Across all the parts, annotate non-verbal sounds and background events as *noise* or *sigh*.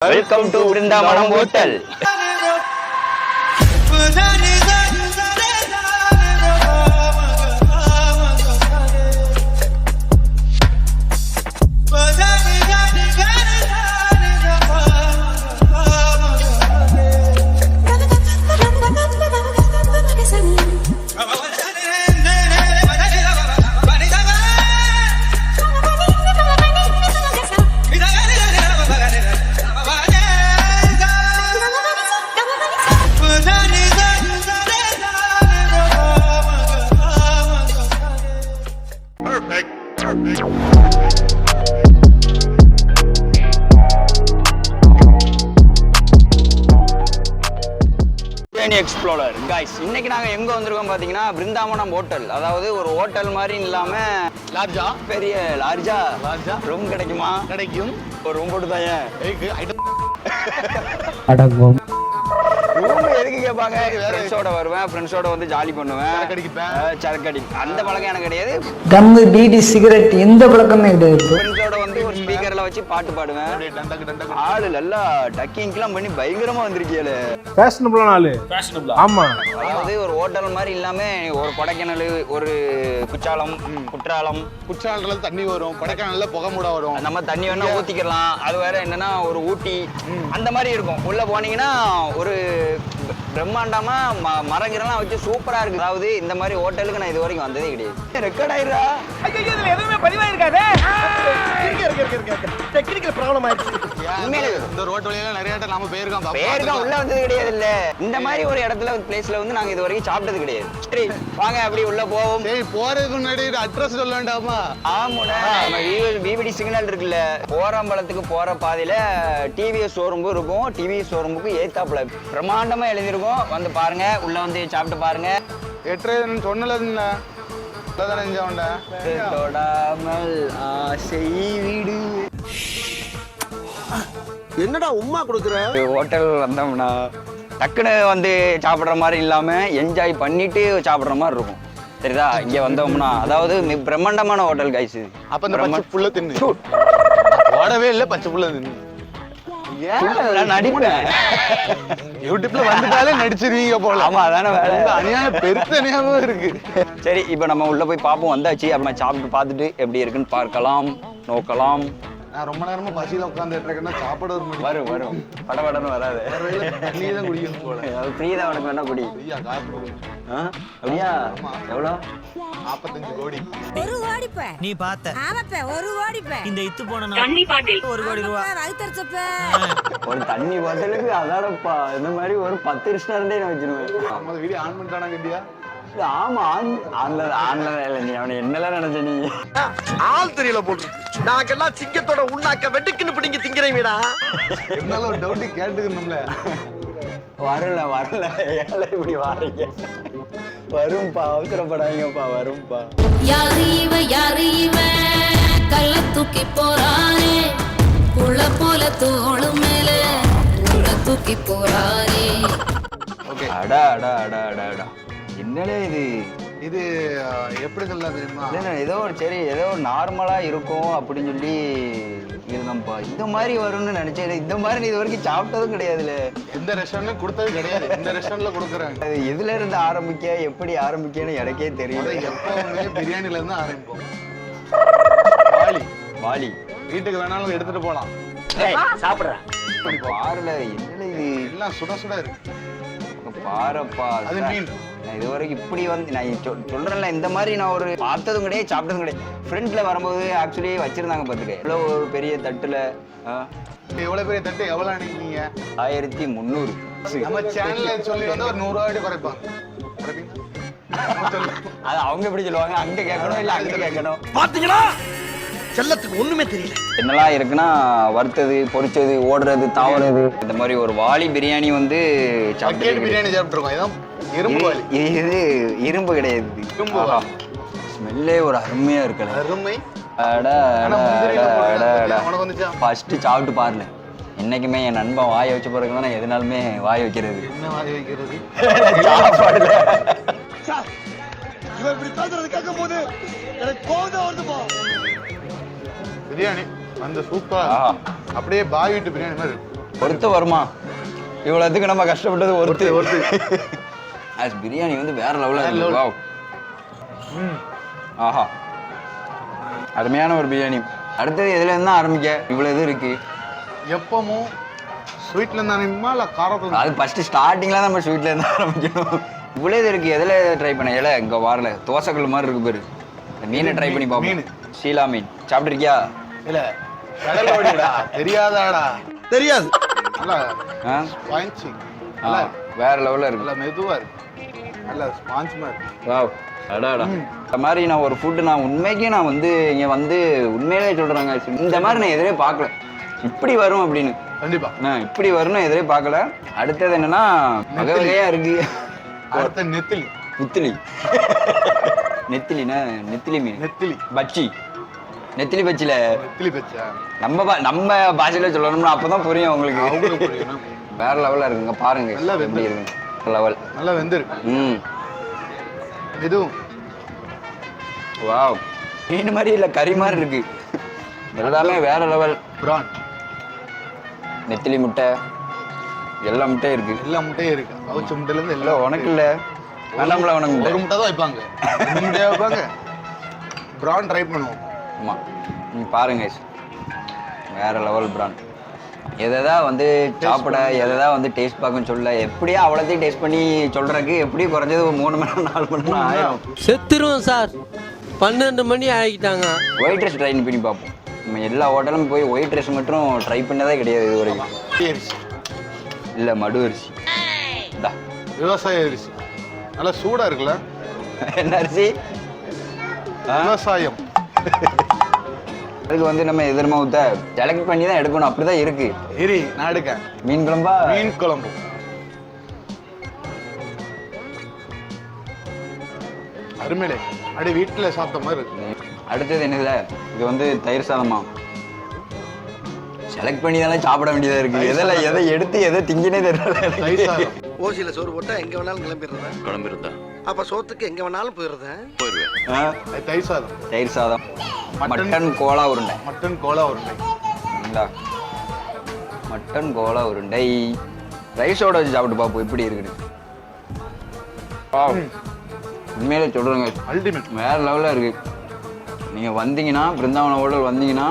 Welcome to Brindavanam hotel explorer guys இன்னைக்கு நாங்க எங்க வந்திருக்கோம் பாத்தீங்கன்னா பிருந்தாவனம் ஹோட்டல் அதாவது ஒரு ஹோட்டல் மாதிரி இல்லாம லார்ஜா பெரிய லார்ஜா லார்ஜா ரூம் கிடைக்குமா? கிடைக்கும். ஒரு ரூம் போட்டு ஐட்டம் அடங்கும். கேட்பாங்க ஃப்ரெண்ட்ஸோட வருவேன் ஃப்ரெண்ட்ஸோட வந்து ஜாலி பண்ணுவேன். சரக்கு அடிப்பேன். அஹ், சரக்கு அடி அந்த பழக்கம் எனக்கு கிடையாது. கம்மு பீடி சிகரெட் எந்த பழக்கமே கிடையாது. ஃப்ரெண்ட்ஸோட வந்து ஒரு ஸ்பீக்கர்ல வச்சு பாட்டு பாடுவேன். ஆளு நல்லா டக்கிங்லாம் பண்ணி பயங்கரமா வந்திருக்கீங்களே ஃபேஷனபிளான ஆளு. ஆமா. அதாவது ஒரு ஹோட்டல் மாதிரி இல்லாம ஒரு கொடைக்கானல் ஒரு குற்றாலம் குற்றாலம். குற்றாலத்துல தண்ணி வரும் கொடைக்கானல்ல புகை மூட வரும். நம்ம தண்ணி வேணா ஊத்திக்கலாம். அது வேற என்னன்னா ஒரு ஊட்டி. அந்த மாதிரி இருக்கும். உள்ள போனீங்கன்னா ஒரு பிரம்மாண்டமா ம- மரங்கிரலாம் வச்சு சூப்பரா இருக்கு. அதாவது இந்த மாதிரி ஹோட்டலுக்கு நான் இது வரைக்கும் வந்ததே கிடையாது. ரெக்கார்ட் ஆயிடுறா. உண்மையிலே. இந்த ரோட்டு வழியில நிறைய இடம் நாம போயிருக்கோம். பேருக்கா உள்ள வந்தது கிடையாது இல்ல இந்த மாதிரி ஒரு இடத்துல பிளேஸ்ல வந்து நாங்க இது வரைக்கும் சாப்பிட்டது கிடையாது. சரி வாங்க அப்படி உள்ள போவோம். சரி போறதுக்கு முன்னாடி அட்ரஸ் சொல்ல வேண்டாமா? நம்ம பிபிடி சிக்னல் இருக்குல்ல. போறம்பலத்துக்கு போற பாதையில டிவிஎஸ் ஷோரூம் இருக்கும். டிவிஎஸ் ஷோரூமுக்கு ஏத்தாப்புல பிரம்மாண்டமா எழுதிருக்கும் வந்து பாருங்க உள்ள வந்து சாப்பிட்டு பாருங்க. எட்டு சொன்னல தொடாமல் ஆசை விடு. என்னடா உம்மா கொடுக்குற? ஹோட்டல் வந்தோம்னா டக்குன்னு வந்து சாப்பிட்ற மாதிரி இல்லாம என்ஜாய் பண்ணிட்டு சாப்பிட்ற மாதிரி இருக்கும். சரிதா? இங்க வந்தோம்னா அதாவது மிக பிரம்மாண்டமான ஹோட்டல் கைஸ் அப்ப இந்த பச்சை புள்ள தின்னு. ஓடவே இல்ல பச்சை புள்ள தின்னு. நான் நடிப்பேன் யூடியூப்ல வந்துட்டாலே நடிச்சிருவீங்க போல. ஆமா அதானே வேலை உங்க அநியாயம் பெருத்த அநியாயமும் இருக்கு. சரி இப்போ நம்ம உள்ள போய் பார்ப்போம் வந்தாச்சு. அப்புறமா சாப்பிட்டு பார்த்துட்டு எப்படி இருக்குன்னு பார்க்கலாம் நோக்கலாம். நான் ரொம்ப நேரமா பசியில உட்காந்துட்டு இருக்கேன்னா சாப்பாடு ஒரு வரும் வரும். படபடன்னு வராது. தண்ணியே தான் குடிக்கணும் போல. ஃப்ரீ தான் உனக்கு வேணா குடி. ஐயா? அப்படியா? எவ்வளோ? நாற்பத்தஞ்சு கோடி. ஒரு ஓடிப்ப. நீ பார்த்த. ஆமாப்ப ஒரு ஓடிப்ப. இந்த இத்து போன ஒரு கோடி ரூபா. வகுத்தரிச்சப்ப ஒரு தண்ணி பாட்டிலுக்கு அதானப்பா. இந்த மாதிரி ஒரு பத்து ரெஸ்டாரண்டே நான் வச்சிருவேன். நம்ம வீடியோ ஆன் பண்ணிட்டானா கண்டியா ஆமா ஆன் ஆன்ல ஆன்ல இல்லை நீ அவனை என்னெல்லாம் நினைச்ச நீ? ஆள் தெரியல போட்டு நாங்கெல்லாம் சிங்கத்தோட உண்ணாக்க வெட்டுக்குன்னு பிடிங்க திங்கிறீங்கடா இருந்தாலும் ஒரு டவுட் கேட்டுக்கணும்ல. வரல வரல. ஏழை இப்படி வாரீங்க. வரும்பா அவசரப்படாதீங்கப்பா வரும்பா. யாரு இவன் யாரு இவன் கள்ள தூக்கி போறானே. புள்ள போல தோளு மேல உள்ள தூக்கி போறானே. அடா அடா அடா அடா அடா. என்னடே இது? இது எப்படி சொல்ல தெரியுமா? இல்ல, ஏதோ ஒரு சரி ஏதோ ஒரு நார்மலா இருக்கும் அப்படின்னு சொல்லி இருந்தோம்ப்பா இந்த மாதிரி வரும்னு நினைச்சேன் இந்த மாதிரி நீ இது வரைக்கும் சாப்பிட்டதும் கிடையாதுல. எந்த ரெஸ்டாரண்ட்லயும் கொடுத்தது கிடையாது. இந்த ரெஸ்டாரண்ட்ல கொடுக்குறாங்க அது எதுல இருந்து ஆரம்பிக்க எப்படி ஆரம்பிக்கன்னு எனக்கே தெரியல. எப்பவுமே பிரியாணில இருந்து ஆரம்பிப்போம்? வாலி. வாலி. வீட்டுக்கு வேணாலும் எடுத்துட்டு போலாம். சாப்பிடுறேன் பாருல என்னல இது? எல்லாம் சுட சுட இருக்கு. பாருப்பா அது மீன். இது வரைக்கும் இப்படி வந்து நான் சொல்- சொல்றேன்ல இந்த மாதிரி நான் ஒரு பார்த்ததும் கிடையாது சாப்பிட்டதும் கிடையாது. ஃப்ரண்ட்ல வரும்போது ஆக்சுவலி வச்சிருந்தாங்க பார்த்துக்க. இவ்வளோ ஒரு பெரிய தட்டுல எவ்வளவு பெரிய தட்டு எவ்வளவு அன்னைக்கீங்க ஆயிரத்தி முந்நூறு. நம்ம சேனல்ல சொல்லி வந்து ஒரு நூறு ரூபாய் குறைப்பாங்க. அது அவங்க எப்படி சொல்லுவாங்க? அங்க கேட்கணும் இல்ல அங்க கேட்கணும்? பாத்தீங்களா? செல்லத்துக்கு ஒண்ணுமே தெரியல. என்னெல்லாம் இருக்குன்னா வறுத்தது பொரிச்சது ஓடுறது தாவறது இந்த மாதிரி ஒரு வாளி பிரியாணி வந்து சாப்பிட்டு பிரியாணி சாப்பிட்டுருக்கோம். இதான் இரும்பு வாலி இது இரும்பு கிடையாது. இரும்பு. ஸ்மெல்லே ஒரு அருமையா இருக்கல அருமை. ஃபர்ஸ்ட் சாப்பிட்டு பாருல என்னைக்குமே என் நண்பன் வாயை வச்ச பிறகு தான் நான் எதுனாலுமே வாய் வைக்கிறது. என்ன வாங்கி வைக்கிறது? *laughs* சாப்பாடுல. இவன் இப்படி பேசுறது கேட்கும் போது எனக்கு கோவம் வருதுப்பா. பிரியாணி அந்த சூப்பரா ஆஹா. அப்படியே பாய் வீட்டு பிரியாணி மாதிரி ஒருத்த வருமா? இவ்வளோத்துக்கு நம்ம கஷ்டப்பட்டது ஒருத்து ஒருத்து. அது பிரியாணி வந்து வேற லெவலில் ஆஹா. அருமையான ஒரு பிரியாணி. அடுத்தது எதுல இருந்து ஆரம்பிக்க? இவ்வளோ இது இருக்கு. எப்பவும் ஸ்வீட்ல இருந்து ஆரம்பிக்குமா இல்ல காரத்துல அது ஃபர்ஸ்ட் ஸ்டார்டிங்ல நம்ம ஸ்வீட்ல இருந்து ஆரம்பிக்கணும். இவ்வளோ இது இருக்கு. எதுல ட்ரை பண்ண? இல இங்க வரல. தோசைக்கல் மாதிரி இருக்கு பேரு. மீனை ட்ரை பண்ணி பார்ப்போம் மீன். ஷீலா மீன். சாப்பிட்ருக்கியா இல்ல கடல் ஓடிடா தெரியாதாடா. தெரியாது. நல்லா ஆ, நல்லா. வேற லெவலில் இருக்கு. நல்லா மெதுவா இருக்கு. நல்லா ஸ்பாஞ்ச் மாதிரி இருக்கு. வாவ் அடாடா. இந்த மாதிரி நான் ஒரு ஃபுட்டு நான் உண்மைக்கே நான் வந்து இங்க வந்து உண்மையிலே சொல்றேங்க இந்த மாதிரி நான் எதிரே பார்க்கல. இப்படி வரும் அப்படின்னு. கண்டிப்பா. நான் இப்படி வரும்னு எதிரே பார்க்கல. அடுத்தது என்னன்னா வகை வகையா இருக்கு. அடுத்த நெத்திலி. நெத்திலி. நெத்திலினா நெத்திலி மீன். நெத்திலி. பச்சி நெத்திலி பச்சில நெத்திலி பச்சா நம்ம பா- நம்ம பாஷையில சொல்லணும்னா அப்பதான் புரியும் உங்களுக்கு. அவங்களுக்கு புரியணும் வேற லெவல்ல இருக்குங்க பாருங்க. நல்லா எப்படி வெந்து. இருக்கு லெவல் நல்லா வெந்திருக்கு. ம். இதுவும் வாவ். மீன் மாதிரி இல்ல கறி மாதிரி இருக்கு. எல்லாமே வேற லெவல் பிரான். நெத்திலி முட்டை எல்லா முட்டையும் இருக்கு. எல்லா முட்டையும் இருக்கு. அவிச்ச முட்டையில இருந்து இல்ல எல்லா உனக்கு இல்ல. வேண்டாம்ல உனக்கு முட்டை ஒரு முட்டை தான் வைப்பாங்க. ரெண்டு முட்டையா வைப்பாங்க. பிரான் ட்ரை பண்ணுவோம். ஆமா. நீ பாருங்க. வேற லெவல் பிராண்ட் எதை வந்து சாப்பிட எதை வந்து டேஸ்ட் பார்க்கணும்னு சொல்ல எப்படியோ அவ்வளோத்தையும் டேஸ்ட் பண்ணி சொல்றதுக்கு எப்படியும் குறைஞ்சது ஒரு மூணு மணி நேரம் நாலு மணி நேரம் ஆயிரும். செத்துருவோம் சார். பன்னெண்டு மணி ஆகிட்டாங்க. ஒயிட் ரைஸ் ட்ரை பண்ணி பார்ப்போம். நம்ம எல்லா ஹோட்டலும் போய் ஒயிட் ரைஸ் மட்டும் ட்ரை பண்ணதே கிடையாது இது வரைக்கும். அரிசி. இல்லை மடு அரிசி. விவசாய அரிசி. நல்லா சூடா இருக்குல்ல? *laughs* என்ன அரிசி? விவசாயம். அதுக்கு வந்து நம்ம எதிர்மா ஊத்த செலக்ட் பண்ணி தான் எடுக்கணும். அப்படிதான் இருக்கு. இரி நான் எடுக்கேன். மீன் குழம்பா? மீன் குழம்பு. அருமையிலே. அப்படியே வீட்டுல சாப்பிட்ட மாதிரி இருக்கு. அடுத்தது என்னதுல? இது வந்து தயிர் சாதமா? செலக்ட் பண்ணி தானே சாப்பிட வேண்டியதா இருக்கு. எதில் எதை எடுத்து எதை திங்கினே தெரியல. தயிர் சாதம். ஓசியில சோறு போட்டா எங்க வேணாலும் கிளம்பிடுறதா? கிளம்பிருந்தா அப்ப சோத்துக்கு எங்க வேணாலும் போயிடுறதா போயிருவேன் தயிர் சாதம். தயிர் சாதம். மட்டன். கோலா உருண்டை. மட்டன் கோலா உருண்டை. மட்டன் கோலா உருண்டை. ரைஸோட வச்சு சாப்பிட்டு பார்ப்போம் எப்படி இருக்குன்னு. உண்மையிலே சொல்றேங்க. அல்டிமேட் வேற லெவலில் இருக்கு. நீங்க வந்தீங்கன்னா பிருந்தாவன ஹோட்டல் வந்தீங்கன்னா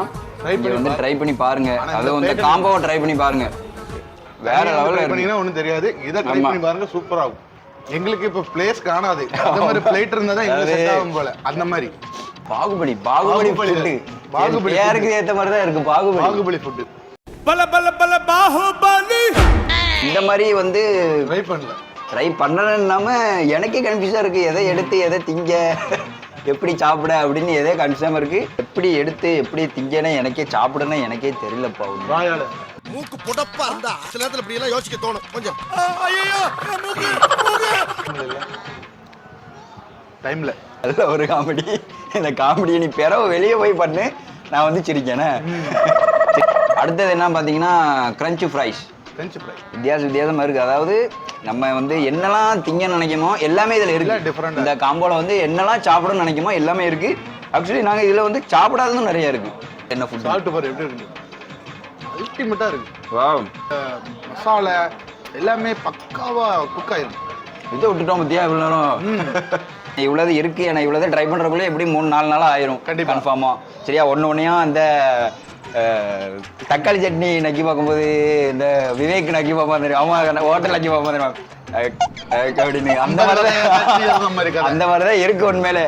இங்க வந்து. ட்ரை பண்ணி பாருங்க. அது வந்து காம்போவை ட்ரை பண்ணி பாருங்க. வேற லெவலில் இருக்கு. பண்ணீங்கன்னா ஒண்ணும் தெரியாது. இதை ட்ரை. பண்ணி பாருங்க சூப்பரா இருக்கும் எங்களுக்கு இப்ப பிளேஸ் காணாது. அந்த மாதிரி பிளேட் இருந்தா தான் எங்களுக்கு செட் ஆகும் போல. அந்த மாதிரி. பாகுபலி பாகுபலி. ஃபுட்டு பாகுபலி பேருக்கு ஏத்த மாதிரி தான் இருக்கு பாகுபலி. பாகுபலி ஃபுட் பல பல பல பாகுபலி. இந்த மாதிரி வந்து ட்ரை பண்ணல. ட்ரை இல்லாம எனக்கே கன்ஃபியூஸா இருக்கு. எதை எடுத்து எதை திங்க எப்படி சாப்பிட அப்படின்னு எதே கன்ஃபியூஸாம இருக்கு. எப்படி எடுத்து எப்படி திங்கன்னு எனக்கே சாப்பிடணும் எனக்கே தெரியலப்பா. மூக்கு புடப்பா இருந்தா சில நேரத்துல இப்படி எல்லாம் யோசிக்க தோணும். கொஞ்சம். டைம்ல. நல்ல ஒரு காமெடி. இந்த காமெடியை நீ பிறவு வெளியே போய் பண்ணு. நான் வந்து சிரிக்கேனே அடுத்தது என்ன பார்த்தீங்கன்னா கிரன்ச்சு ஃப்ரைஸ் ஃப்ரெஞ்ச் ஃப்ரை வித்தியாச வித்தியாசமா இருக்கு. அதாவது நம்ம வந்து என்னெல்லாம் திங்க நினைக்கமோ எல்லாமே இதுல இருக்கு. ஆ இந்த காம்போல வந்து என்னெல்லாம் சாப்பிடணும்னு நினைக்குமோ எல்லாமே இருக்கு. ஆக்சுவலி நாங்க இதுல வந்து சாப்பிடாததும் நிறைய இருக்கு. என்ன ஃபுட் சாப்பிட்டு பாரு எப்படி இருக்கு? அல்டிமேட்டா இருக்கு. அஹ் மசாலா எல்லாமே பக்காவா குக் ஆயிரும். இதை விட்டுட்டோம் பத்தியா இவ்வளவு நேரம்? *laughs* இவ்வளவு இருக்கு ஏன்னா இவ்வளவு ட்ரை பண்றதுக்குள்ள எப்படி மூணு நாலு நாள் ஆயிரும். கண்டிப்பா. கன்ஃபார்மா சரியா ஒண்ணு ஒன்னையும் அந்த தக்காளி சட்னி நக்கி பார்க்கும்போது இந்த விவேக் நக்கி பார்ப்பா தெரியும் அவன் ஹோட்டல் நக்கி பார்ப்பா தெரியும் அப்படின்னு அந்த மாதிரி கட்சி எழுதுன மாதிரி கதை. தான் அந்த மாதிரி தான் இருக்கு உண்மையிலே.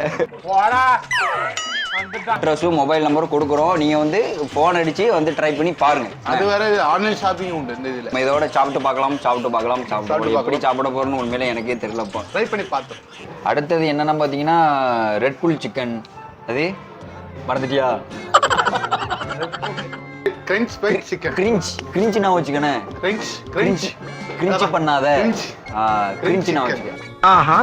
அட்ரஸும் மொபைல் நம்பரும் கொடுக்குறோம். நீங்க வந்து ஃபோன் அடிச்சு வந்து ட்ரை பண்ணி பாருங்க. அது வேற ஆன்லைன் ஷாப்பிங் உண்டு இந்த இதுல. நம்ம இதோட சாப்பிட்டு பார்க்கலாம் சாப்பிட்டு பார்க்கலாம் சாப்பிட்டு. எப்படி சாப்பிட போறோம்னு உண்மையிலே எனக்கே தெரியலப்பா ட்ரை பண்ணி பார்த்தோம் அடுத்தது என்னன்னா பார்த்தீங்கன்னா ரெட் புல் சிக்கன் அது? மறந்துட்டியா? Crunch spice chicken cringe cringe நான் வச்சுக்கணே கிரன்ச் கிரிஞ்ச் கிரன்ச் கிரிஞ்ச் பண்ணாத. கிரிஞ்ச். கிரிஞ்ச் நான். வச்சுக்க ஆஹா.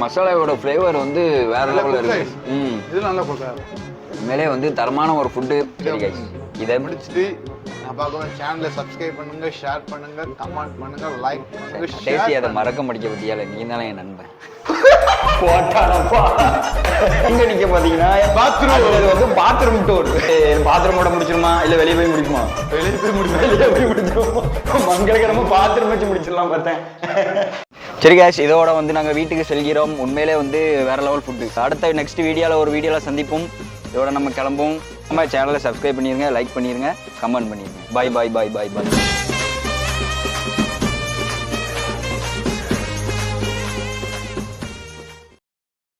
மசாலாவோட ஃப்ளேவர் வந்து வேற லெவலில் இருக்கு. ம். இது நல்லா கொடுக்காரு உண்மையிலே வந்து தரமான ஒரு ஃபுட்டு. இதை முடிச்சுட்டு நான் பார்க்குறேன். சேனலை சப்ஸ்கிரைப் பண்ணுங்க ஷேர் பண்ணுங்க கமெண்ட் பண்ணுங்க லைக் பண்ணுங்க அதை மறக்க முடிக்க பத்தியால நீ தானே என் நண்பன். *laughs* போட்டானப்பா. எங்க நிக்க பாத்தீங்கன்னா. அது வந்து பாத்ரூம் டூர் பாத்ரூமோட முடிச்சிருமா? இல்ல வெளிய போய் முடிக்குமா? வெளியே போய் வெளிய போய் முடிச்சிருமா மங்களகரமா பாத்ரூம் வச்சு முடிச்சிடலாம் பார்த்தேன். *laughs* சரி கேஷ் இதோட வந்து நாங்கள் வீட்டுக்கு செல்கிறோம். உண்மையிலே வந்து வேற லெவல் ஃபுட்டு அடுத்த நெக்ஸ்ட் வீடியோவில் ஒரு வீடியோவில் சந்திப்போம். இதோட நம்ம கிளம்பும் நம்ம சேனலை சப்ஸ்கிரைப் பண்ணிடுங்க லைக் பண்ணிடுங்க கமெண்ட் பண்ணிடுங்க பாய் பாய் பாய் பாய் பாய்